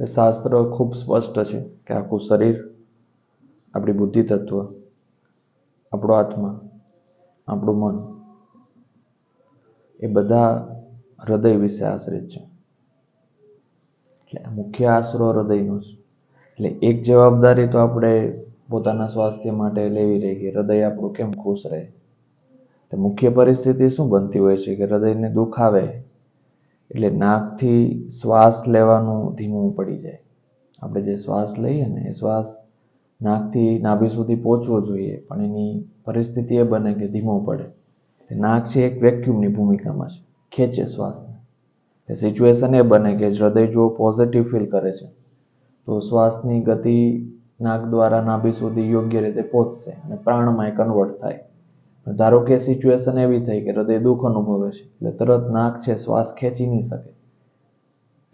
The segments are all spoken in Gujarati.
એ શાસ્ત્ર ખૂબ સ્પષ્ટ છે કે આખું શરીર આપણી બુદ્ધિ તત્વ આપણો આત્મા, આપણું મન એ બધા હૃદય વિશે આશ્રિત છે. એટલે મુખ્ય આશરો હૃદયનો છે એટલે એક જવાબદારી તો આપણે પોતાના સ્વાસ્થ્ય માટે લેવી રહી કે હૃદય આપણું કેમ ખુશ રહે? મુખ્ય પરિસ્થિતિ શું બનતી હોય છે? કે હૃદયને દુઃખ આવે એટલે નાકથી શ્વાસ લેવાનું ધીમું પડી જાય. આપણે જે શ્વાસ લઈએ ને, એ શ્વાસ નાકથી નાભી સુધી પહોંચવો જોઈએ, પણ એની પરિસ્થિતિ એ બને કે ધીમો પડે. નાક છે એક વેક્યુમની ભૂમિકામાં છે, ખેંચે શ્વાસને. એ સિચ્યુએશન એ બને કે હૃદય જો પોઝિટિવ ફીલ કરે છે, તો શ્વાસની ગતિ નાક દ્વારા નાભી સુધી યોગ્ય રીતે પહોંચશે અને પ્રાણમાં એ કન્વર્ટ થાય. ધારો કે સિચ્યુએશન એવી થઈ કે હૃદય દુઃખ અનુભવે છે, એટલે તરત નાક છે, શ્વાસ ખેંચી નહીં શકે.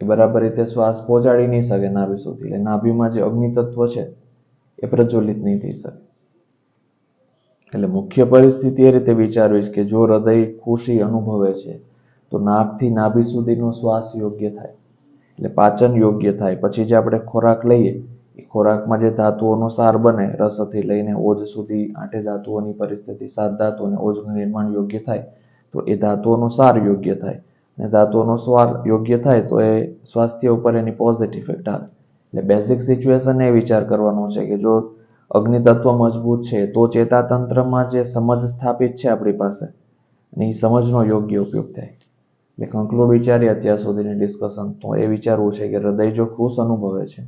એ બરાબર રીતે શ્વાસ પહોંચાડી નહીં શકે નાભી સુધી, એટલે નાભીમાં જે અગ્નિ તત્વ છે, એ પ્રજ્વલિત નહીં થઈ શકે. એટલે મુખ્ય પરિસ્થિતિ એ રીતે વિચારવી કે જો હૃદય ખુશી અનુભવે છે, તો નાકથી નાભી સુધીનો શ્વાસ યોગ્ય થાય. એટલે પાચન યોગ્ય થાય. પછી જે આપણે ખોરાક લઈએ એ ખોરાકમાં જે ધાતુઓનો સાર બને, રસથી લઈને ઓજ સુધી આઠે ધાતુઓની પરિસ્થિતિ, સાત ધાતુ અને ઓજનું નિર્માણ યોગ્ય થાય, તો એ ધાતુઓનો સાર યોગ્ય થાય. અને ધાતુઓનો સ્વાર યોગ્ય થાય, તો એ સ્વાસ્થ્ય ઉપર એની પોઝિટિવ ઇફેક્ટ આવે. એટલે બેઝિક સિચ્યુએશન એ વિચાર કરવાનો છે કે જો અગ્નિ તત્વ મજબૂત છે, તો ચેતાતંત્રમાં જે સમજ સ્થાપિત છે આપણી પાસે, અને એ સમજનો યોગ્ય ઉપયોગ થાય. એટલે કન્ક્લુડ વિચારીએ, અત્યાર સુધીની ડિસ્કશન તો એ વિચારવું છે કે હૃદય જો ખુશ અનુભવે છે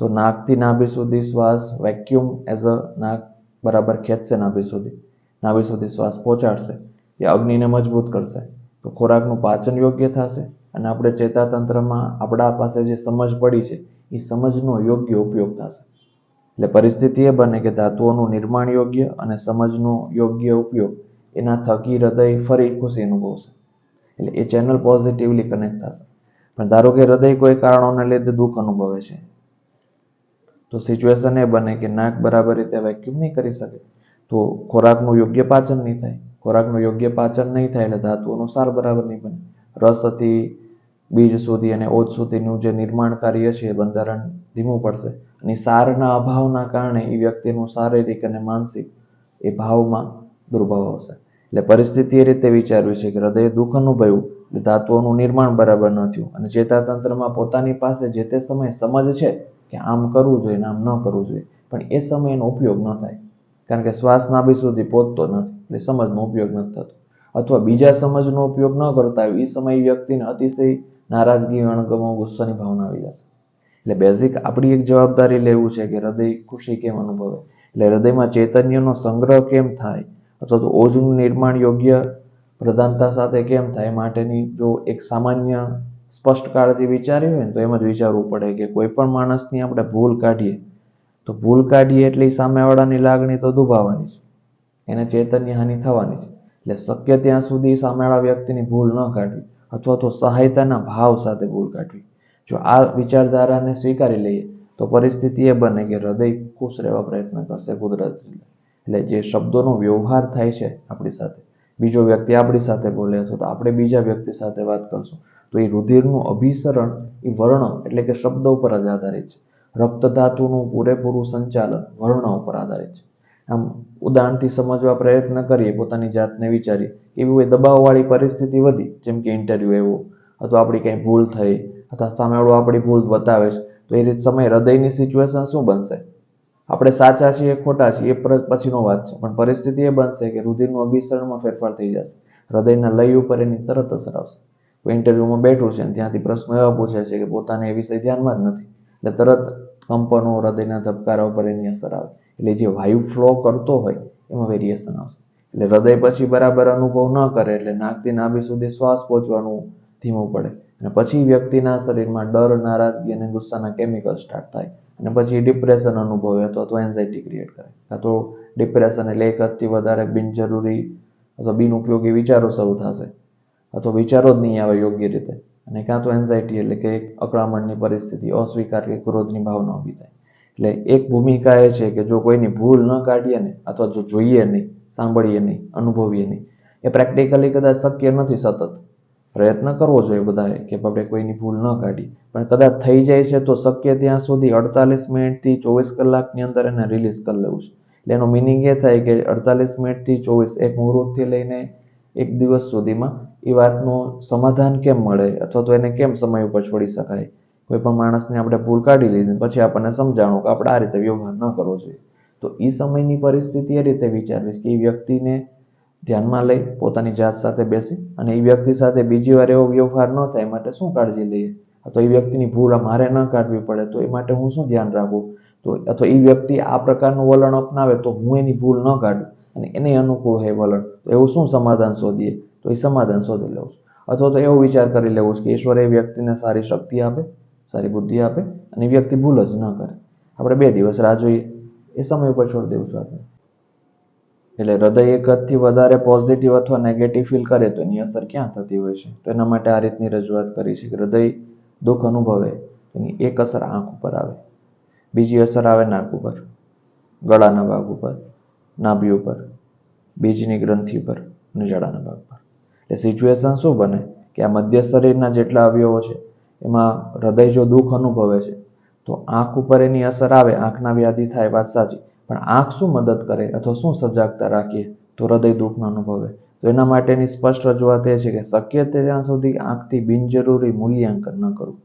તો નાકથી નાભી સુધી શ્વાસ વેક્યુમ એઝ અ નાક બરાબર ખેંચશે નાભી સુધી. નાભી સુધી શ્વાસ પહોંચાડશે. એ અગ્નિને મજબૂત કરશે. તો ખોરાકનું પાચન યોગ્ય થશે અને આપણે ચેતાતંત્રમાં આપણા પાસે જે સમજ પડી છે, એ સમજનો યોગ્ય ઉપયોગ થશે. એટલે પરિસ્થિતિ એ બને કે ધાતુઓનું નિર્માણ યોગ્ય અને સમજનો યોગ્ય ઉપયોગ એના થકી હૃદય ફરી ખુશી અનુભવશે. એટલે એ ચેનલ પોઝિટિવલી કનેક્ટ થશે. પણ ધારો કે હૃદય કોઈ કારણોને લીધે દુઃખ અનુભવે છે તો સિચ્યુએશન એ બને કે નાક બરાબર રીતે વેક્યુમ નહીં કરી શકે? તો ખોરાકનું યોગ્ય પાચન નહીં થાય. ખોરાકનું યોગ્ય પાચન નહીં થાય એટલે ધાતુઓનું સાર બરાબર નહીં બને. રસથી બીજ સુધી અને ઓજ સુધીનું જે નિર્માણ કાર્ય છે એ બંધારણ ધીમું પડશે. અને સારના અભાવના કારણે એ વ્યક્તિનું શારીરિક અને માનસિક એ ભાવમાં દુર્ભાવ આવશે. એટલે પરિસ્થિતિ એ રીતે વિચારવી છે કે હૃદય દુઃખ અનુભવ્યું એટલે ધાતુઓનું નિર્માણ બરાબર ન થયું. અને ચેતાતંત્રમાં પોતાની પાસે જે તે સમયે સમજ છે કે આમ કરવું જોઈએ આમ ન કરવું જોઈએ. પણ એ સમયે એનો ઉપયોગ ન થાય. કારણ કે શ્વાસ નાભી સુધી પહોંચતો નથી. એટલે સમજનો ઉપયોગ નથી થતો. અથવા બીજા સમજનો ઉપયોગ ન કરતા હોય, એ સમયે વ્યક્તિને અતિશય નારાજગી, અણગમો, ગુસ્સાની ભાવના આવી જશે. એટલે બેઝિક આપણી એક જવાબદારી લેવું છે કે હૃદય ખુશી કેમ અનુભવે? એટલે હૃદયમાં ચૈતન્યનો સંગ્રહ કેમ થાય? અથવા તો ઓજનું નિર્માણ યોગ્ય પ્રધાનતા સાથે કેમ થાય? માટેની જો એક સામાન્ય સ્પષ્ટ કાળથી વિચારી હોય ને તો એમ જ વિચારવું પડે કે કોઈ પણ માણસની આપણે ભૂલ કાઢીએ, તો ભૂલ કાઢીએ એટલે સામેવાળાની લાગણી તો દુભાવાની છે. એને ચેતનની હાનિ થવાની છે. એટલે શક્ય ત્યાં સુધી સામેવાળા વ્યક્તિની ભૂલ ન કાઢવી, અથવા તો સહાયતાના ભાવ સાથે ભૂલ કાઢવી. જો આ વિચારધારાને સ્વીકારી લઈએ, તો પરિસ્થિતિ એ બને કે હૃદય ખુશ રહેવા પ્રયત્ન કરશે કુદરત. એટલે જે શબ્દોનો વ્યવહાર થાય છે આપણી સાથે બીજો વ્યક્તિ આપણી સાથે બોલે છે, તો આપણે બીજા વ્યક્તિ સાથે વાત કરશું. તો એ રુધિરનું અભિસરણ, એ વર્ણ એટલે કે શબ્દ ઉપર જ આધારિત છે. રક્તધાતુનું પૂરેપૂરું સંચાલન વર્ણ ઉપર આધારિત છે. આમ ઉદાહરણથી સમજવા પ્રયત્ન કરીએ, પોતાની જાતને વિચારીએ એવી કોઈ દબાવવાળી પરિસ્થિતિ વધી, જેમ કે ઇન્ટરવ્યુ એવો, અથવા આપણી કંઈ ભૂલ થઈ, અથવા સામેવાળો આપણી ભૂલ બતાવે છે, તો એ રીત સમયે હૃદયની સિચ્યુએશન શું બનશે? આપણે સાચા છીએ, ખોટા છીએ, એ પછીનો વાત છે. પણ પરિસ્થિતિ એ બનશે કે રુધિરનું અભિસરણમાં ફેરફાર થઈ જશે. હૃદયના લય ઉપર એની તરત અસર આવશે. કોઈ ઇન્ટરવ્યુમાં બેઠું છે અને ત્યાંથી પ્રશ્નો એવા પૂછે છે કે પોતાને એ વિષય ધ્યાનમાં જ નથી. એટલે તરત કંપનો હૃદયના ધબકારા ઉપર એની અસર આવે. એટલે જે વાયુ ફ્લો કરતો હોય, એમાં વેરિએશન આવશે. એટલે હૃદય પછી બરાબર અનુભવ ન કરે એટલે નાકથી નાભી સુધી શ્વાસ પહોંચવાનું ધીમું પડે. અને પછી વ્યક્તિના શરીરમાં ડર, નારાજગી અને ગુસ્સાના કેમિકલ સ્ટાર્ટ થાય. અને પછી ડિપ્રેશન અનુભવે અથવા તો એન્ઝાઇટી ક્રિએટ કરે. કાં તો ડિપ્રેશન એટલે એક હદથી વધારે બિનજરૂરી અથવા બિનઉપયોગી વિચારો શરૂ થશે અથવા વિચારો જ નહીં આવે યોગ્ય રીતે. અને કાં તો એન્ઝાઇટી એટલે કે અકળામણની પરિસ્થિતિ, અસ્વીકાર કે ક્રોધની ભાવના ઊભી થાય. એટલે એક ભૂમિકા એ છે કે જો કોઈની ભૂલ ન કાઢીએ ને અથવા જો જોઈએ નહીં, સાંભળીએ નહીં, અનુભવીએ નહીં, એ પ્રેક્ટિકલી કદાચ શક્ય નથી સતત. પ્રયત્ન કરવો જોઈએ બધાએ કે આપણે કોઈની ભૂલ ન કાઢી. પણ કદાચ થઈ જાય છે તો શક્ય ત્યાં સુધી અડતાલીસ મિનિટથી ચોવીસ કલાકની અંદર એને રિલીઝ કરી લેવું છે. એટલે એનો મિનિંગ એ થાય કે અડતાલીસ મિનિટથી ચોવીસ એક મુહૂર્તથી લઈને એક દિવસ સુધીમાં એ વાતનું સમાધાન કેમ મળે? અથવા તો એને કેમ સમય ઉપર છોડી શકાય? કોઈ પણ માણસને આપણે ભૂલ કાઢી લીધી પછી આપણને સમજાણું કે આપણે આ રીતે વ્યવહાર ન કરવો જોઈએ. તો એ સમયની પરિસ્થિતિ એ રીતે વિચારવીશ કે એ વ્યક્તિને ધ્યાનમાં લઈ પોતાની જાત સાથે બેસી અને એ વ્યક્તિ સાથે બીજી વાર એવો વ્યવહાર ન થાય માટે શું કાળજી લઈએ? અથવા એ વ્યક્તિની ભૂલ મારે ન કાઢવી પડે, તો એ માટે હું શું ધ્યાન રાખું? તો અથવા એ વ્યક્તિ આ પ્રકારનું વલણ અપનાવે તો હું એની ભૂલ ન કાઢું અને એને અનુકૂળ હોય વલણ. તો એવું શું સમાધાન શોધીએ? તો એ સમાધાન શોધી લેવું અથવા તો એવો વિચાર કરી લેવો કે ઈશ્વર એ વ્યક્તિને સારી શક્તિ આપે, સારી બુદ્ધિ આપે અને વ્યક્તિ ભૂલ જ ન કરે. આપણે બે દિવસ રાહ જોઈએ. એ સમય ઉપર છોડી દેવું છે આપણે. એટલે હૃદય એકથી વધારે પોઝિટિવ અથવા નેગેટિવ ફીલ કરે તો એની અસર ક્યાં થતી હોય છે? તો એના માટે આ રીતની રજૂઆત કરી છે કે હૃદય દુઃખ અનુભવે, એની એક અસર આંખ ઉપર આવે, બીજી અસર આવે નાક ઉપર, ગળાના ભાગ ઉપર, નાભી ઉપર, બીજની ગ્રંથિ પર અને જડાના ભાગ પર એટલે સિચ્યુએશન શું બને? કે આ મધ્ય શરીરના જેટલા અવયવો છે, એમાં હૃદય જો દુઃખ અનુભવે છે, તો આંખ ઉપર એની અસર આવે, આંખના વ્યાધિ થાય વાત સાચી. પણ આંખ શું મદદ કરે અથવા શું સજાગતા રાખીએ તો હૃદય દુઃખ અનુભવે તો એના માટેની સ્પષ્ટ રજૂઆત એ છે કે શક્ય ત્યાં સુધી આંખથી બિનજરૂરી મૂલ્યાંકન ન કરવું.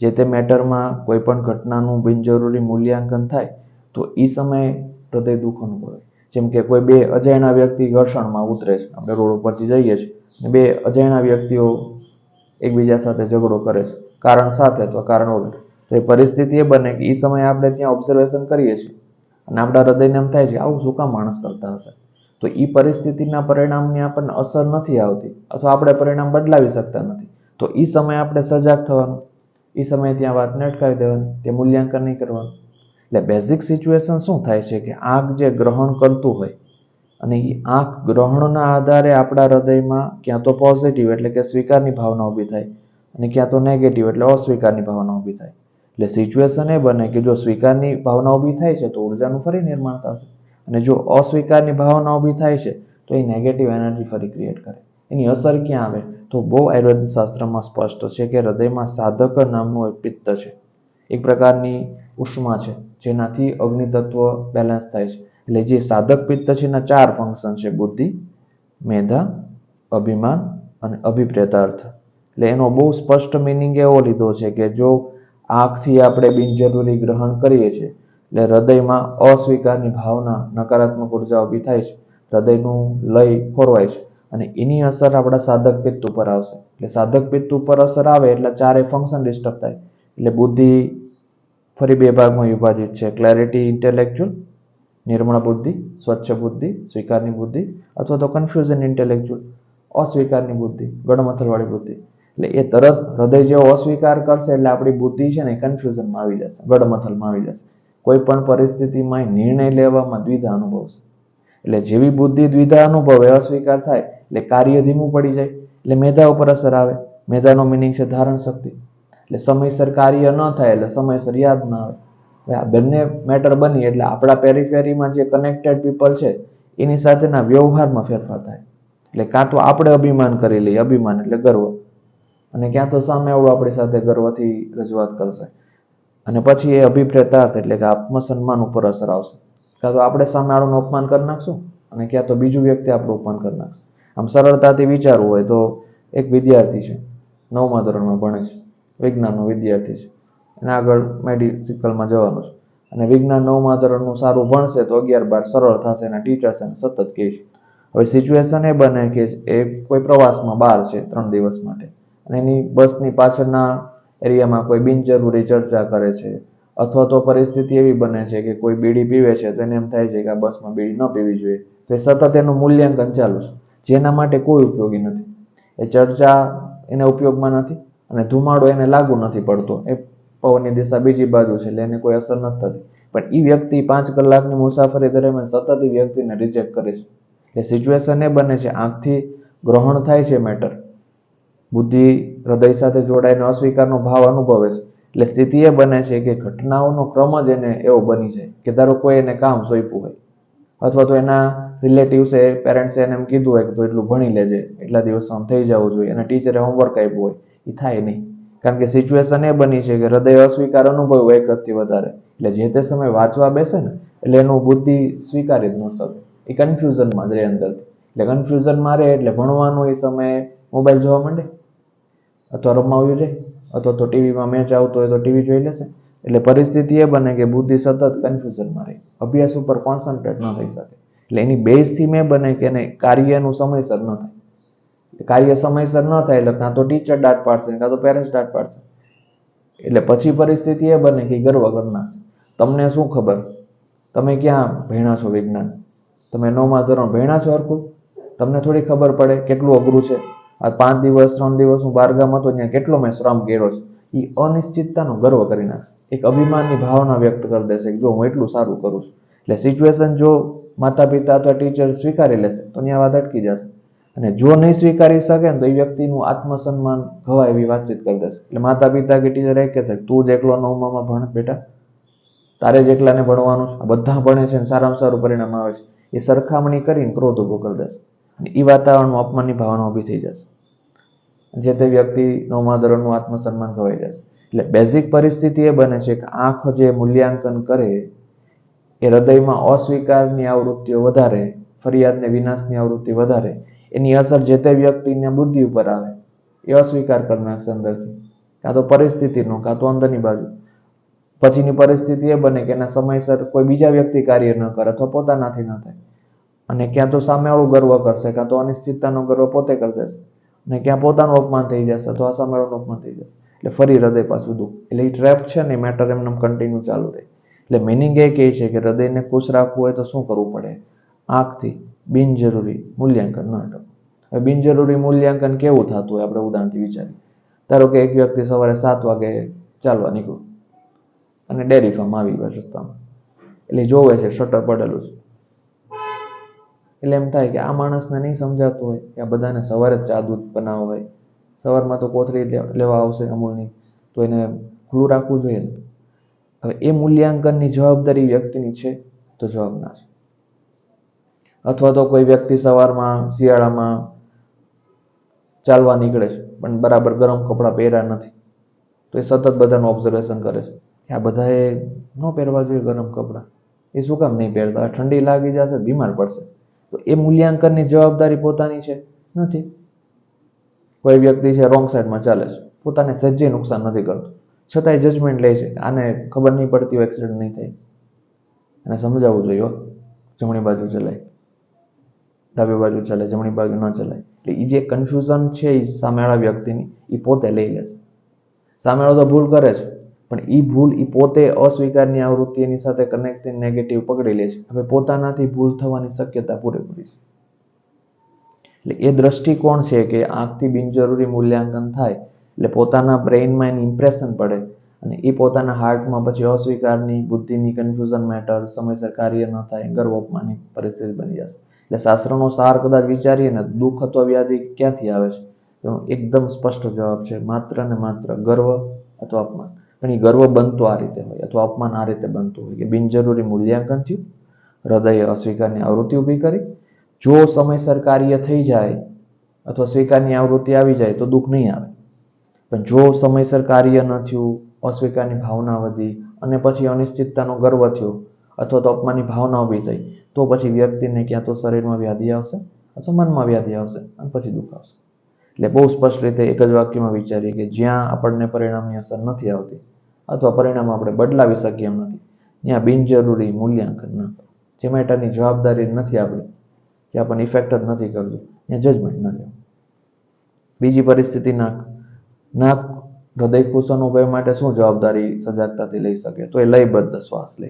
જે તે મેટરમાં કોઈ પણ ઘટનાનું બિનજરૂરી મૂલ્યાંકન થાય તો એ સમયે હૃદય દુઃખ અનુભવે જેમ કે કોઈ બે અજાણ્યા વ્યક્તિ ઘર્ષણમાં ઉતરે છે. આપણે રોડ ઉપરથી જઈએ છીએ બે અજાણ્યા વ્યક્તિઓ એકબીજા સાથે ઝઘડો કરે છે. કારણ સાથે અથવા કારણ વગર. તો એ પરિસ્થિતિ એ બને કે એ સમયે આપણે ત્યાં ઓબ્ઝર્વેશન કરીએ છીએ. અને આપણા હૃદયને એમ થાય છે આવું શું કામ માણસ કરતા હશે? તો એ પરિસ્થિતિના પરિણામની આપણને અસર નથી આવતી અથવા આપણે પરિણામ બદલાવી શકતા નથી. તો એ સમયે આપણે સજાગ થવાનું. એ સમયે ત્યાં વાતને અટકાવી દેવાની. તે મૂલ્યાંકન નહીં કરવાનું. એટલે બેઝિક સિચ્યુએશન શું થાય છે કે આંખ જે ગ્રહણ કરતું હોય અને એ આંખ ગ્રહણના આધારે આપણા હૃદયમાં ક્યાં તો પોઝિટિવ એટલે કે સ્વીકારની ભાવના ઊભી થાય અને ક્યાં તો નેગેટિવ એટલે અસ્વીકારની ભાવના ઊભી થાય. એટલે સિચ્યુએશન એ બને કે જો સ્વીકારની ભાવના ઊભી થાય છે, તો ઉર્જાનું ફરી નિર્માણ થશે. અને જો અસ્વીકારની ભાવના ઊભી થાય છે, તો એ નેગેટિવ એનર્જી ફરી ક્રિએટ કરે. એની અસર ક્યાં આવે? તો બહુ આયુર્વેદ શાસ્ત્રમાં સ્પષ્ટ છે કે હૃદયમાં સાધક નામનું એક પિત્ત છે. એક પ્રકારની ઉષ્મા છે, જેનાથી અગ્નિ તત્વ બેલેન્સ થાય છે. એટલે જે સાધક પિત્ત છે, એના ચાર ફંક્શન છે, બુદ્ધિ, મેધા, અભિમાન અને અભિપ્રેતાર્થ. એટલે એનો બહુ સ્પષ્ટ મિનિંગ એવો લીધો છે કે જો આંખથી આપણે બિનજરૂરી ગ્રહણ કરીએ છીએ. એટલે હૃદયમાં અસ્વીકારની ભાવના, નકારાત્મક ઊર્જા ઊભી થાય છે. હૃદયનું લય ખોરવાય છે. અને એની અસર આપણા સાધક પિત્ત ઉપર આવશે. એટલે સાધક પિત્ત ઉપર અસર આવે એટલે ચારે ફંક્શન ડિસ્ટર્બ થાય. એટલે બુદ્ધિ ફરી બે ભાગમાં વિભાજિત છે. ક્લેરિટી ઇન્ટેલેક્ચ્યુઅલ નિર્મળ બુદ્ધિ, સ્વચ્છ બુદ્ધિ, સ્વીકારની બુદ્ધિ અથવા તો કન્ફ્યુઝન ઇન્ટેલેક્ચ્યુઅલ અસ્વીકારની બુદ્ધિ, ગણમથલવાળી બુદ્ધિ. એટલે એ તરત હૃદય જેવો અસ્વીકાર કરશે એટલે આપણી બુદ્ધિ છે ને કન્ફ્યુઝનમાં આવી જશે, ગડમથલમાં આવી જશે. કોઈ પણ પરિસ્થિતિમાં નિર્ણય લેવામાં દ્વિધા અનુભવશે. એટલે જેવી બુદ્ધિ દ્વિધા અનુભવે, અસ્વીકાર થાય, એટલે કાર્ય ધીમું પડી જાય, એટલે મેધા ઉપર અસર આવે. મેધાનો મિનિંગ છે ધારણ શક્તિ. એટલે સમયસર કાર્ય ન થાય, એટલે સમયસર યાદ ન આવે. આ બંને મેટર બની, એટલે આપણા પેરીફેરીમાં જે કનેક્ટેડ પીપલ છે, એની સાથેના વ્યવહારમાં ફેરફાર થાય. એટલે કાં તો આપણે અભિમાન કરી લઈએ, અભિમાન એટલે ગર્વ. અને ક્યાં તો સામે આવડું આપણી સાથે ગર્વથી રજૂઆત કરશે. અને પછી એ અભિપ્રેતાર્થ એટલે કે આત્મસન્માન ઉપર અસર આવશે. કાં તો આપણે સામે વાળાનું અપમાન કરી નાખશું અને ક્યાં તો બીજું વ્યક્તિ આપણું અપમાન કરી નાખશે. આમ સરળતાથી વિચારવું હોય તો એક વિદ્યાર્થી છે, નવમા ધોરણમાં ભણે છે, વિજ્ઞાનનો વિદ્યાર્થી છે. એને આગળ મેડિકલમાં જવાનું છે. અને વિજ્ઞાન નવમા ધોરણનું સારું ભણશે તો અગિયાર બાર સરળ થશે અને ટીચર્સ એને સતત કહે છે. હવે સિચ્યુએશન એ બને કે એ કોઈ પ્રવાસમાં બહાર છે ત્રણ દિવસ માટે. અને એની બસની પાછળના એરિયામાં કોઈ બિનજરૂરી ચર્ચા કરે છે અથવા તો પરિસ્થિતિ એવી બને છે કે કોઈ બીડી પીવે છે તો એને એમ થાય છે કે આ બસમાં બીડી ન પીવી જોઈએ. તો એ સતત એનું મૂલ્યાંકન ચાલુ છે. જેના માટે કોઈ ઉપયોગી નથી. એ ચર્ચા એને ઉપયોગમાં નથી અને ધુમાડો એને લાગુ નથી પડતો. એ પવનની દિશા બીજી બાજુ છે એટલે એને કોઈ અસર નથી થતી. પણ એ વ્યક્તિ પાંચ કલાકની મુસાફરી દરમિયાન સતત એ વ્યક્તિને રિજેક્ટ કરે છે. એટલે સિચ્યુએશન એ બને છે. આંખથી ગ્રહણ થાય છે મેટર બુદ્ધિ હૃદય સાથે જોડાઈને અસ્વીકારનો ભાવ અનુભવે છે. એટલે સ્થિતિ એ બને છે કે ઘટનાઓનો ક્રમ જ એને એવો બની જાય કે ધારો કોઈ એને કામ સોંપ્યું હોય. અથવા તો એના રિલેટિવ્સે પેરેન્ટ્સે એને એમ કીધું હોય કે તું એટલું ભણી લેજે, એટલા દિવસમાં થઈ જવું જોઈએ અને ટીચરે હોમવર્ક આપ્યું હોય. એ થાય નહીં. કારણ કે સિચ્યુએશન એ બની છે કે હૃદય અસ્વીકાર અનુભવ એક હદથી વધારે. એટલે જે તે સમય વાંચવા બેસે ને, એટલે એનું બુદ્ધિ સ્વીકારી જ ન શકે. એ કન્ફ્યુઝનમાં જ રહે અંદરથી. એટલે કન્ફ્યુઝનમાં રહે એટલે ભણવાનું એ સમયે મોબાઈલ જોવા માંડે? અથવા રમાવ્યું જાય અથવા તો ટીવીમાં મેચ આવતો હોય તો ટીવી જોઈ લેશે? એટલે પરિસ્થિતિ એ બને કે બુદ્ધિ સતત કન્ફ્યુઝનમાં રહે. અભ્યાસ ઉપર કોન્સન્ટ્રેટ ન થઈ શકે. એટલે એની બેઝથી મેં બને કે એને કાર્યનું સમયસર ન થાય. કાર્ય સમયસર ન થાય એટલે કાં તો ટીચર દાટ પાડશે કાં તો પેરેન્ટ્સ દાટ પાડશે. એટલે પછી પરિસ્થિતિ એ બને કે ગર્વ કરનાર તમને શું ખબર? તમે ક્યાં ભણ્યા છો વિજ્ઞાન? તમે નવમા ધોરણ ભણ્યા છો હરખું? તમને થોડી ખબર પડે કેટલું અઘરું છે? આ પાંચ દિવસ, ત્રણ દિવસ હું બારગામ હતો, ત્યાં કેટલો મેં શ્રમ કર્યો છે એ અનિશ્ચિતતાનો ગર્વ કરી નાખશે. એક અભિમાનની ભાવના વ્યક્ત કરી દેશે જો હું એટલું સારું કરું છું. એટલે સિચ્યુએશન જો માતા પિતા અથવા ટીચર સ્વીકારી લેશે, તો ત્યાં વાત અટકી જશે. અને જો નહીં સ્વીકારી શકે ને, તો એ વ્યક્તિનું આત્મસન્માન ઘવાય એવી વાતચીત કરી દેશે. એટલે માતા પિતા કે ટીચર એ કહે છે, તું જ એકલો નવમામાં ભણ, બેટા. તારે જ એકલાને ભણવાનું છે. બધા ભણે છે ને, સારામાં સારું પરિણામ આવે છે. એ સરખામણી કરીને ક્રોધ ઊભો કરી દેશે. એ વાતાવરણમાં અપમાનની ભાવના ઊભી થઈ જશે. જે તે વ્યક્તિ નોમાદરોનું આત્મસન્માન ખવાઈ જશે. એટલે બેઝિક પરિસ્થિતિ એ બને છે કે આંખ જે મૂલ્યાંકન કરે, એ હૃદયમાં અસ્વીકારની આવૃત્તિઓ વધારે, ફરિયાદને વિનાશની આવૃત્તિ વધારે, એની અસર જે તે વ્યક્તિને બુદ્ધિ ઉપર આવે, એ અસ્વીકાર કરી નાખશે અંદરથી કાં તો પરિસ્થિતિનો, કાં તો અંદરની બાજુ. પછીની પરિસ્થિતિ એ બને કે એના સમયસર કોઈ બીજા વ્યક્તિ કાર્ય ન કરે અથવા પોતાનાથી ન થાય. અને ક્યાં તો સામેવાળું ગર્વ કરશે, કાં તો અનિશ્ચિતતાનો ગર્વ પોતે કરી દેશે, અને ક્યાં પોતાનું અપમાન થઈ જશે, અથવા સામેવાળાનું અપમાન થઈ જશે. એટલે ફરી હૃદય પાછું દુઃખ. એટલે એ ટ્રેપ છે ને મેટર એમને કન્ટિન્યુ ચાલુ રહે. એટલે મિનિંગ એ કહે છે કે હૃદયને ખુશ રાખવું હોય તો શું કરવું પડે? આંખથી બિનજરૂરી મૂલ્યાંકન ન અટકવું. હવે બિનજરૂરી મૂલ્યાંકન કેવું થતું હોય આપણે ઉદાહરણથી વિચારીએ. ધારો કે એક વ્યક્તિ સવારે સાત વાગે ચાલવા નીકળ્યું અને ડેરી ફાર્મ આવી ગયો રસ્તામાં. એટલે જોવે છે શટર પડેલું છે. એટલે એમ થાય કે આ માણસને નહીં સમજાતું હોય કે આ બધાને સવારે જ ચા દૂધ બનાવવા હોય. સવારમાં તો કોથળી લેવા આવશે અમૂલની, તો એને ખુલ્લું રાખવું જોઈએ. હવે એ મૂલ્યાંકનની જવાબદારી વ્યક્તિની છે, તો જવાબ ના છે. અથવા તો કોઈ વ્યક્તિ સવારમાં શિયાળામાં ચાલવા નીકળે છે, પણ બરાબર ગરમ કપડાં પહેર્યા નથી, તો એ સતત બધાનું ઓબ્ઝર્વેશન કરે છે કે આ બધાએ ન પહેરવા જોઈએ ગરમ કપડાં. એ શું કામ નહીં પહેરતા? ઠંડી લાગી જશે, બીમાર પડશે. તો એ મૂલ્યાંકનની જવાબદારી પોતાની છે, નથી. કોઈ વ્યક્તિ છે રોંગ સાઈડમાં ચાલે છે, પોતાને સજ્જે નુકસાન નથી કરતું. છતાંય જજમેન્ટ લે છે, આને ખબર નહીં પડતી હોય એક્સિડન્ટ નહીં થાય. એને સમજાવવું જોઈએ. જમણી બાજુ ચલાય. ડાબી બાજુ ચાલે જમણી બાજુ ન ચલાય. એટલે એ જે કન્ફ્યુઝન છે એ સામેવાળા વ્યક્તિની એ પોતે લઈ લેશે. સામેવાળો તો ભૂલ કરે છે. પણ એ ભૂલ એ પોતે અસ્વીકારની આવૃત્તિ એની સાથે કનેક્ટિંગ નેગેટિવ પકડી લે છે. હવે પોતાનાથી ભૂલ થવાની શક્યતા પૂરેપૂરી છે. એટલે એ દ્રષ્ટિકોણ છે કે આંખથી બિનજરૂરી મૂલ્યાંકન થાય, એટલે પોતાના બ્રેઇનમાં એની ઇમ્પ્રેશન પડે અને એ પોતાના હાર્ટમાં પછી અસ્વીકારની બુદ્ધિની કન્ફ્યુઝન મેટર સમયસર કાર્ય ન થાય ગર્વ અપમાનની પરિસ્થિતિ બની જશે. એટલે શાસ્ત્રનો સાર કદાચ વિચારીએ ને, દુઃખ અથવા વ્યાધિ ક્યાંથી આવે છે? એનો એકદમ સ્પષ્ટ જવાબ છે, માત્ર ને માત્ર ગર્વ અથવા અપમાન. એ ગર્વ બનતો આ રીતે હોય અથવા અપમાન આ રીતે બનતું હોય કે બિનજરૂરી મૂલ્યાંકન થયું, હૃદયે અસ્વીકારની આવૃત્તિ ઊભી કરી. જો સમયસર કાર્ય થઈ જાય અથવા સ્વીકારની આવૃત્તિ આવી જાય તો દુઃખ નહીં આવે. પણ જો સમયસર કાર્ય ન થયું, અસ્વીકારની ભાવના વધી અને પછી અનિશ્ચિતતાનો ગર્વ થયો અથવા તો અપમાનની ભાવના ઊભી થઈ, તો પછી વ્યક્તિને ક્યાં તો શરીરમાં વ્યાધિ આવશે અથવા મનમાં વ્યાધિ આવશે અને પછી દુઃખ આવશે. એટલે બહુ સ્પષ્ટ રીતે એક જ વાક્યમાં વિચારીએ કે જ્યાં આપણને પરિણામની અસર નથી આવતી અથવા પરિણામ આપણે બદલાવી શકીએ એમ નથી, ત્યાં બિનજરૂરી મૂલ્યાંકન ન કરો. જે મેટરની જવાબદારી નથી આપણી, જે આપણને ઇફેક્ટ જ નથી કરતું, ત્યાં જજમેન્ટ ન લેવું. બીજી પરિસ્થિતિ નાક હૃદય ખુશ અનુભવ માટે શું જવાબદારી સજાગતાથી લઈ શકે? તો એ લયબદ્ધ શ્વાસ લે.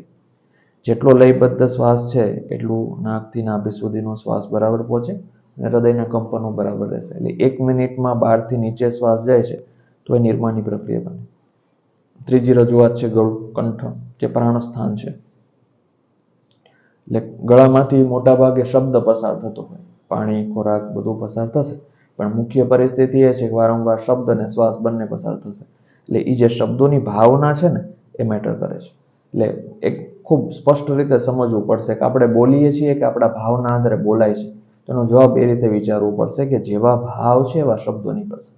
જેટલો લયબદ્ધ શ્વાસ છે, એટલું નાકથી નાભી સુધીનો શ્વાસ બરાબર પહોંચે હૃદયના કંપનો બરાબર રહેશે. એટલે એક મિનિટમાં બહારથી નીચે શ્વાસ જાય છે, તો એ નિર્માણની પ્રક્રિયા બને. ત્રીજી રજૂઆત છે ગળું કંઠ જે પ્રાણસ્થાન છે. એટલે ગળામાંથી મોટા ભાગે શબ્દ પસાર થતો હોય. પાણી, ખોરાક બધું પસાર થશે. પણ મુખ્ય પરિસ્થિતિ એ છે કે વારંવાર શબ્દ અને શ્વાસ બંને પસાર થશે. એટલે એ જે શબ્દોની ભાવના છે ને, એ મેટર કરે છે. એટલે એક ખૂબ સ્પષ્ટ રીતે સમજવું પડશે કે આપણે બોલીએ છીએ કે આપણા ભાવના આધારે બોલાય છે. તો એનો જવાબ એ રીતે વિચારવું પડશે કે જેવા ભાવ છે એવા શબ્દો નીકળશે.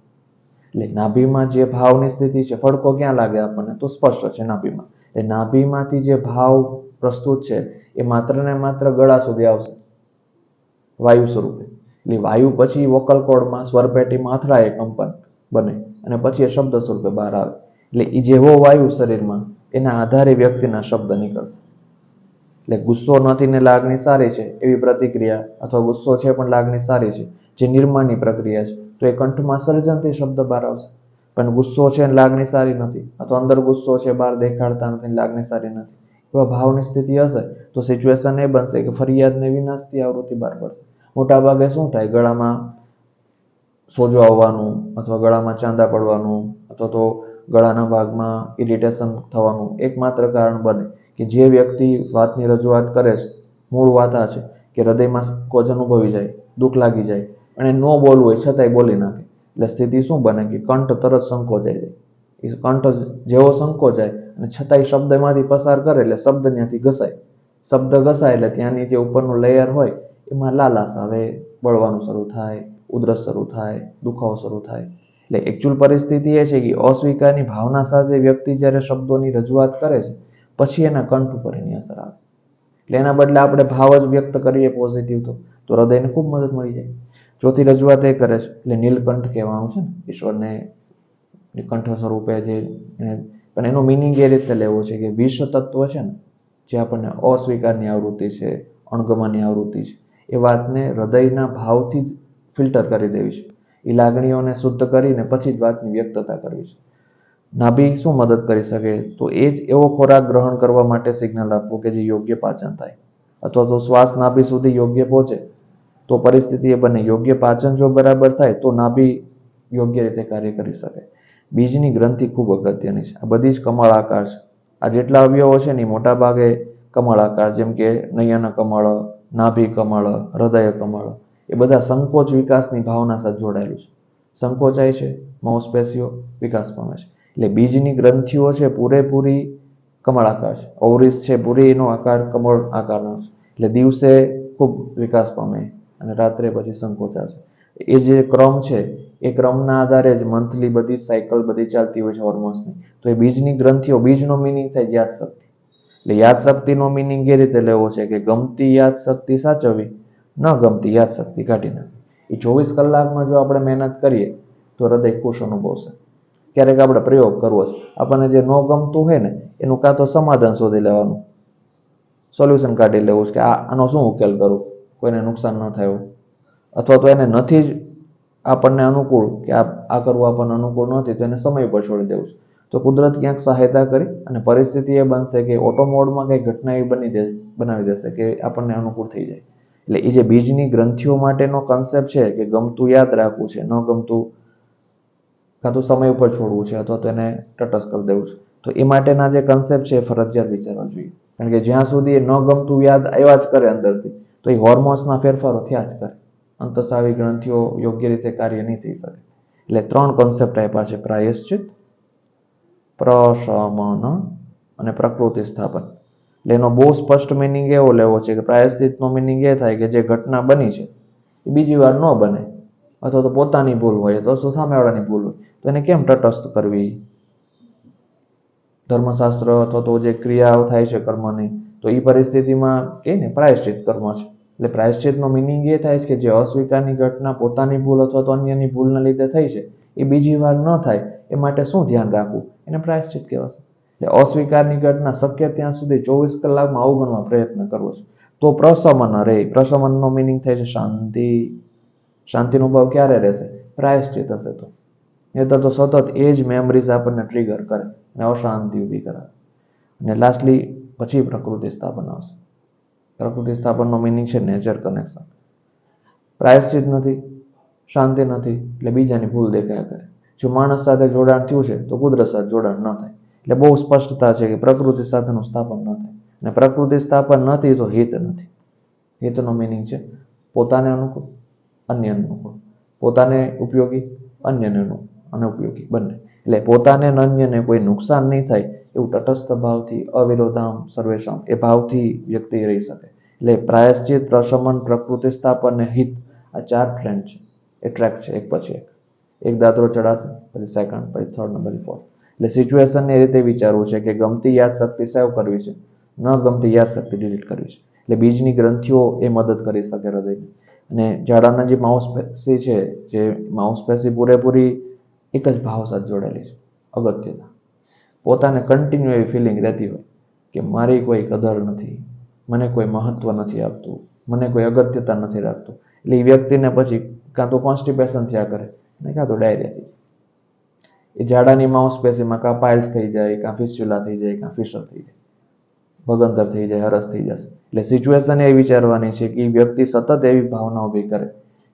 એટલે નાભીમાં જે ભાવની સ્થિતિ છે, ફડકો ક્યાં લાગે આપણને? તો સ્પષ્ટ છે નાભીમાં. એટલે નાભીમાંથી જે ભાવ પ્રસ્તુત છે, એ માત્ર ને માત્ર ગળા સુધી આવશે. વાયુ સ્વરૂપે. એટલે વાયુ પછી વોકલ કોડમાં સ્વરપેટીમાં અથડાય કંપન બને અને પછી એ શબ્દ સ્વરૂપે બહાર આવે. એટલે એ જેવો વાયુ શરીરમાં, એના આધારે વ્યક્તિના શબ્દ નીકળશે. એટલે ગુસ્સો નથી ને લાગણી સારી છે એવી પ્રતિક્રિયા અથવા ગુસ્સો છે પણ લાગણી સારી છે, જે નિર્માણની પ્રક્રિયા છે. તો એ કંઠમાં સર્જનથી શબ્દ બહાર આવશે પણ ગુસ્સો છે લાગણી સારી નથી, અથવા અંદર ગુસ્સો છે, બહાર દેખાડતા નથી લાગણી સારી નથી. એવા ભાવની સ્થિતિ હશે તો સિચ્યુએશન એ બનશે કે ફરિયાદને વિનાશથી આવૃત્તિ બહાર પડશે. મોટા ભાગે શું થાય? ગળામાં સોજો આવવાનું અથવા ગળામાં ચાંદા પડવાનું અથવા તો ગળાના ભાગમાં ઇરિટેશન થવાનું એકમાત્ર કારણ બને. કે જે વ્યક્તિ વાતની રજૂઆત કરે છે, મૂળ વાત આ છે કે હૃદયમાં કોજ અનુભવી જાય, દુઃખ લાગી જાય અને ન બોલવું હોય છતાંય બોલી નાખે. એટલે સ્થિતિ શું બને? કે કંઠ તરત સંકોચાઈ જાય. એ કંઠ જેવો સંકોચાય અને છતાંય શબ્દમાંથી પસાર કરે એટલે શબ્દ ત્યાંથી ઘસાય. શબ્દ ઘસાય એટલે ત્યાંની જે ઉપરનું લેયર હોય, એમાં લાલાશ આવે, બળવાનું શરૂ થાય, ઉધરસ શરૂ થાય, દુખાવો શરૂ થાય. એટલે એકચ્યુઅલ પરિસ્થિતિ એ છે કે અસ્વીકારની ભાવના સાથે વ્યક્તિ જ્યારે શબ્દોની રજૂઆત કરે છે પછી એના કંઠ ઉપર એની અસર આવે. એટલે એના બદલે આપણે ભાવ જ વ્યક્ત કરીએ પોઝિટિવ તો તો હૃદયને ખૂબ મદદ મળી જાય. ચોથી રજૂઆત એ કરે છે, એટલે નીલકંઠ કહેવાનું છે ઈશ્વરને કંઠ સ્વરૂપે જે પણ એનો મિનિંગ એ રીતે લેવો છે કે વિષ તત્વ છે ને, જે આપણને અસ્વીકારની આવૃત્તિ છે, અણગમાની આવૃત્તિ છે, એ વાતને હૃદયના ભાવથી જ ફિલ્ટર કરી દેવી છે. એ લાગણીઓને શુદ્ધ કરીને પછી જ વાતની વ્યક્તતા કરવી છે. નાભી શું મદદ કરી શકે? તો એ જ એવો ખોરાક ગ્રહણ કરવા માટે સિગ્નલ આપવું કે જે યોગ્ય પાચન થાય. અથવા તો શ્વાસ નાભી સુધી યોગ્ય પહોંચે. તો પરિસ્થિતિ એ બને. યોગ્ય પાચન જો બરાબર થાય, તો નાભી યોગ્ય રીતે કાર્ય કરી શકે. બીજની ગ્રંથિ ખૂબ અગત્યની છે. આ બધી જ કમળાકાર છે. આ જેટલા અવયવો છે ને મોટા ભાગે કમળાકાર જેમ કે નૈયાના કમળ, નાભી કમળ, હૃદય કમળ, એ બધા સંકોચ વિકાસની ભાવના સાથે જોડાયેલું છે. સંકોચાય છે, માંસપેશીઓ વિકાસ પામે છે. એટલે બીજની ગ્રંથિઓ છે પૂરેપૂરી કમળાકાર છે. ઓવરીસ છે પૂરી એનો આકાર, કમળ આકારનો છે. એટલે દિવસે ખૂબ વિકાસ પામે અને રાત્રે પછી સંકોચાશે એ જે ક્રમ છે, એ ક્રમના આધારે જ મંથલી બધી સાયકલ બધી ચાલતી હોય છે હોર્મોન્સની. તો એ બીજની ગ્રંથિઓ, બીજનો મિનિંગ થાય યાદશક્તિ એટલે યાદશક્તિનો મિનિંગ એ રીતે લેવો છે કે ગમતી યાદશક્તિ સાચવવી, ન ગમતી યાદશક્તિ કાઢી નાખવી. એ ચોવીસ કલાકમાં જો આપણે મહેનત કરીએ, તો હૃદય ખુશ અનુભવશે. ક્યારેક આપણે પ્રયોગ કરવો છે. આપણને જે ન ગમતું હોય ને, એનું કાં તો સમાધાન શોધી લેવાનું. સોલ્યુશન કાઢી લેવું છે કે આ, આનો શું ઉકેલ કરું? કોઈને નુકસાન ન થાય અથવા તો એને નથી જ આપણને અનુકૂળ કે આ આ કરવું આપણને અનુકૂળ નથી, તો એને સમય પર છોડી દેવું છે. તો કુદરત ક્યાંક સહાયતા કરી અને પરિસ્થિતિ એ બનશે કે ઓટો મોડમાં કંઈ ઘટના એ બની દે, બનાવી દેશે કે આપણને અનુકૂળ થઈ જાય. એટલે એ જે બીજની ગ્રંથિઓ માટેનો કન્સેપ્ટ છે કે ગમતું યાદ રાખવું છે, ન ગમતું કાં તો સમય ઉપર છોડવું છે અથવા તો એને તટસ્થ કરી દેવું છે. તો એ માટેના જે કન્સેપ્ટ છે એ ફરજિયાત વિચારવા જોઈએ. કારણ કે જ્યાં સુધી એ ન ગમતું યાદ આવ્યા જ કરે અંદરથી, તો એ હોર્મોન્સના ફેરફારો થયા જ કરે. અંતસાવી ગ્રંથિઓ યોગ્ય રીતે કાર્ય નહીં થઈ શકે. એટલે ત્રણ કોન્સેપ્ટ આપ્યા છે, પ્રાયશ્ચિત, પ્રશમન અને પ્રકૃતિ સ્થાપન. એટલે એનો બહુ સ્પષ્ટ મિનિંગ એવો લેવો છે કે પ્રાયશ્ચિતનો મિનિંગ એ થાય કે જે ઘટના બની છે, એ બીજી વાર ન બને. અથવા તો પોતાની ભૂલ હોય તો સામેવાળાની ભૂલ હોય, તો એને કેમ તટસ્થ કરવી? ધર્મશાસ્ત્ર અથવા તો જે ક્રિયાઓ થાય છે કર્મની, તો એ પરિસ્થિતિમાં કે ને પ્રાયશ્ચિત કર્મ છે. એટલે પ્રાયશ્ચિતનો મિનિંગ એ થાય છે કે જે અસ્વીકારની ઘટના પોતાની ભૂલ અથવા તો અન્યની ભૂલના લીધે થઈ છે, એ બીજી વાર ન થાય, એ માટે શું ધ્યાન રાખવું? એને પ્રાયશ્ચિત કહેવાશે. એટલે અસ્વીકારની ઘટના શક્ય ત્યાં સુધી ચોવીસ કલાકમાં અવગણવા પ્રયત્ન કરવો છે. તો પ્રશમન રહે પ્રશમનનો મિનિંગ થાય છે શાંતિ. શાંતિનો ભાવ ક્યારે રહેશે? પ્રાયશ્ચિત હશે તો. નહીતર તો સતત એ જ મેમરીઝ આપણને ટ્રિગર કરે અને અશાંતિ ઊભી કરાવે. અને લાસ્ટલી પછી પ્રકૃતિ સ્થાપન આવશે. પ્રકૃતિ સ્થાપનનો મિનિંગ છે નેચર કનેક્શન પ્રાયશ્ચિત નથી, શાંતિ નથી, એટલે બીજાની ભૂલ દેખાયા કરે. જો માણસ સાથે જોડાણ થયું છે, તો કુદરત સાથે જોડાણ ન થાય. એટલે બહુ સ્પષ્ટતા છે કે પ્રકૃતિ સાથેનું સ્થાપન ન થાય. અને પ્રકૃતિ સ્થાપન નથી તો હિત નથી. હિતનો મિનિંગ છે પોતાને અનુકૂળ અન્યને પોતાને ઉપયોગી, અન્યને અનુ- અનુપયોગી બંને. એટલે પોતાને અને અન્યને કોઈ નુકસાન નહીં થાય એવું તટસ્થ ભાવથી, અવિરોધામ સર્વેશમ એ ભાવથી વ્યક્તિ રહી શકે. એટલે પ્રાયશ્ચિત, પ્રશમન, પ્રકૃતિ સ્થાપન હિત આ ચાર ટ્રેન્ડ છે. એ ટ્રેક છે, એક પછી એક. એક દાદરો ચડાશે પછી સેકન્ડ પછી થર્ડ નંબર ફોર્થ એટલે સિચ્યુએશનને એ રીતે વિચારવું છે કે ગમતી યાદશક્તિ સેવ કરવી છે, ન ગમતી યાદશક્તિ ડિલીટ કરવી છે. એટલે બીજની ગ્રંથિઓ એ મદદ કરી શકે હૃદયને. અને ઝાડાના જે માંસપેશી છે, જે માંસપેશી પૂરેપૂરી એક જ ભાવ સાથે જોડાયેલી છે અગત્યતા પોતાને કન્ટિન્યુ એવી ફિલિંગ રહેતી હોય કે મારી કોઈ કદર નથી, મને કોઈ મહત્વ નથી આપતું, મને કોઈ અગત્યતા નથી રાખતું. એટલે એ વ્યક્તિને પછી કાં તો કોન્સ્ટિપેશન થયા કરે અને કાં તો ડાયરિયા થઈ એ ઝાડાની માંસપેશીમાં કાં પાઇલ્સ થઈ જાય, કાં ફિસ્યુલા થઈ જાય, કાં ફિશર થઈ જાય. ભગંતર થઈ જાય, હરસ થઈ જશે. એટલે સિચ્યુએશન એ વિચારવાની છે કે વ્યક્તિ સતત એવી ભાવના ઊભી કરે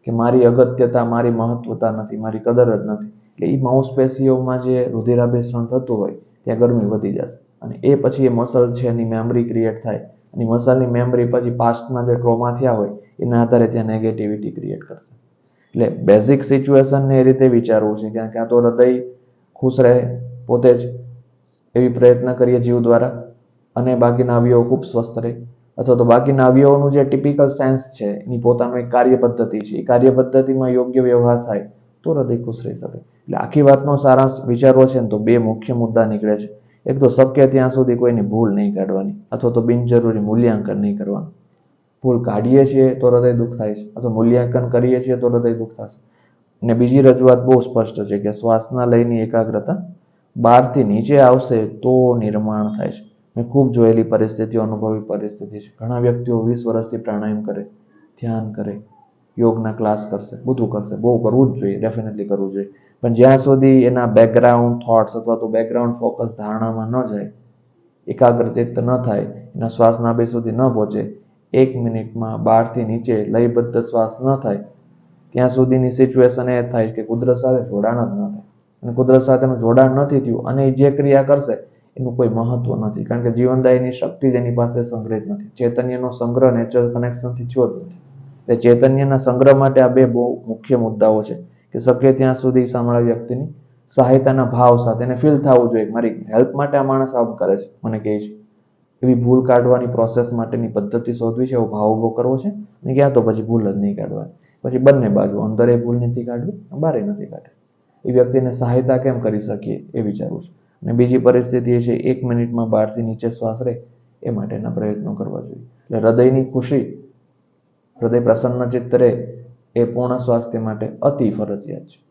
કે મારી અગત્યતા, મારી મહત્વતા નથી, મારી કદર જ નથી. એટલે એ માંસપેશીઓમાં જે રુધિરાભિસરણ થતું હોય, ત્યાં ગરમી વધી જશે. અને એ પછી એ મસલ છે, એની મેમરી ક્રિએટ થાય. અને મસલની મેમરી પછી પાસ્ટમાં જે ટ્રોમા થયા હોય, એના આધારે ત્યાં નેગેટિવિટી ક્રિએટ કરશે. એટલે બેઝિક સિચ્યુએશનને એ રીતે વિચારવું છે. કે ક્યાં તો હૃદય ખુશ રહે, પોતે જ એવી પ્રયત્ન કરીએ જીવ દ્વારા. અને બાકીના અવયવો ખૂબ સ્વસ્થ રહે. અથવા તો બાકીના અવયવોનું જે ટિપિકલ સેન્સ છે, એની પોતાનું એક કાર્ય પદ્ધતિ છે. એ કાર્ય પદ્ધતિમાં યોગ્ય વ્યવહાર થાય, તો હૃદય ખુશ રહી શકે. એટલે આખી વાતનો સારાંશ વિચારવો છે ને તો બે મુખ્ય મુદ્દા નીકળે છે. એક તો શક્ય ત્યાં સુધી કોઈની ભૂલ નહીં કાઢવાની, અથવા તો બિનજરૂરી મૂલ્યાંકન નહીં કરવાનું. ભૂલ કાઢીએ છીએ તો હૃદય દુઃખ થાય છે, અથવા મૂલ્યાંકન કરીએ છીએ તો હૃદય દુઃખ થશે. અને બીજી રજૂઆત બહુ સ્પષ્ટ છે કે શ્વાસના લયની એકાગ્રતા બહારથી નીચે આવશે તો નિર્માણ થાય છે. મેં ખૂબ જોયેલી પરિસ્થિતિઓ, અનુભવી પરિસ્થિતિ છે. ઘણા વ્યક્તિઓ વીસ વર્ષથી પ્રાણાયામ કરે, ધ્યાન કરે, યોગના ક્લાસ કરશે, બધું કરશે. બહુ કરવું જ જોઈએ ડેફિનેટલી કરવું જોઈએ. પણ જ્યાં સુધી એના બેકગ્રાઉન્ડ થોટ્સ અથવા તો બેકગ્રાઉન્ડ ફોકસ ધારણામાં ન જાય, એકાગ્રચિત્ત ન થાય, એના શ્વાસ નાભી સુધી ન પહોંચે, એક મિનિટમાં બહારથી નીચે લયબદ્ધ શ્વાસ ન થાય, ત્યાં સુધીની સિચ્યુએશન એ થાય કે કુદરત સાથે જોડાણ જ ન થાય. અને કુદરત સાથેનું જોડાણ નથી થયું, અને એ જે ક્રિયા કરશે એનું કોઈ મહત્વ નથી. કારણ કે જીવનદાયીની શક્તિ જ એની પાસે સંગ્રહિત નથી. ચૈતન્યનો સંગ્રહ નેચરલ કનેક્શનથી થયો જ નથી. એટલે ચૈતન્યના સંગ્રહ માટે આ બે બહુ મુખ્ય મુદ્દાઓ છે કે શક્ય ત્યાં સુધી સાંભળા વ્યક્તિની સહાયતાના ભાવ સાથે એને ફીલ થવું જોઈએ. મારી હેલ્પ માટે આ માણસ આમ કરે છે. મને કહે છે, એવી ભૂલ કાઢવાની પ્રોસેસ માટેની પદ્ધતિ શોધવી છે, એવો ભાવ ઊભો કરવો છે? અને ક્યાં તો પછી ભૂલ જ નહીં કાઢવાની. પછી બંને બાજુ અંદર ભૂલ નથી કાઢવી, બારે નથી કાઢવી. એ વ્યક્તિને સહાયતા કેમ કરી શકીએ? એ વિચારવું છે. અને બીજી પરિસ્થિતિ એ છે, એક મિનિટમાં બહારથી નીચે શ્વાસ રહે એ માટેના પ્રયત્નો કરવા જોઈએ. એટલે હૃદયની ખુશી, હૃદય પ્રસન્ન ચિત્ત રહે એ પૂર્ણ સ્વાસ્થ્ય માટે અતિ ફરજિયાત છે.